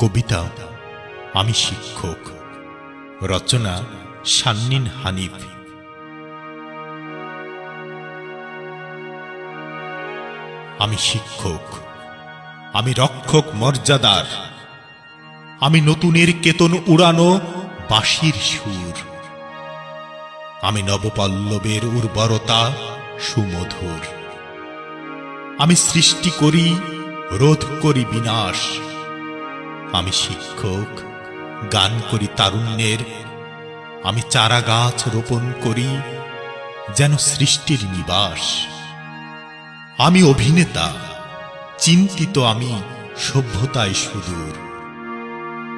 কবিতা, আমি শিক্ষক। রচনা শান্নিন হানিফ। আমি শিক্ষক, আমি রক্ষক মর্যাদার। আমি নতুনের কেতন উড়ানো বাঁশির সুর। আমি নবপল্লবের উর্বরতা সুমধুর। আমি সৃষ্টি করি, রোধ করি বিনাশ। আমি শিক্ষক, গান করি তারুণ্যের। আমি চারা গাছ রোপণ করি, যেন সৃষ্টির নিবাস। আমি অভিনেতা, চিন্তিত আমি সভ্যতায় সুদূর।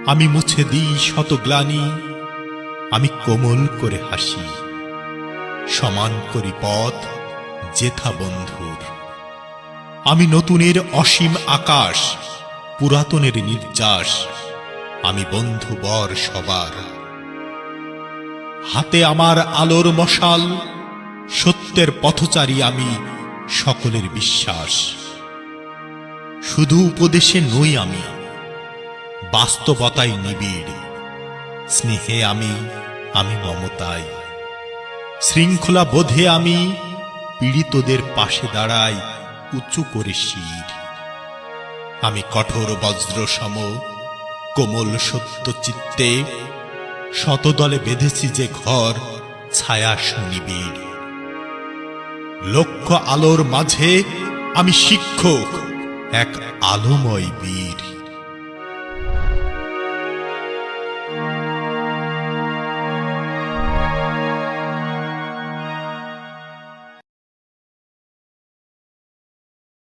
আমি মুছে দিই শত গ্লানি আমি কোমল করে হাসি। সমান করি পথ জেথা বন্ধুর। আমি নতুনের অসীম আকাশ পুরাতনের নির্যাস, আমি বন্ধু বর সবার। হাতে আমার আলোর মশাল, সত্যের পথচারী আমি সকলের বিশ্বাস। শুধু উপদেশে নই আমি, বাস্তবতায় নিবিড়। স্নেহে আমি আমি মমতায়। শৃঙ্খলা বোধে আমি, পীড়িতদের পাশে দাঁড়াই উঁচু করে শির। আমি কঠোর বজ্র সম, কোমল সত্য চিত্তে, শতদলে বেঁধেছি যে ঘর, ছায়া সুনিবিড় লক্ষ আলোর মাঝে আমি শিক্ষক, এক আলোময় বীর।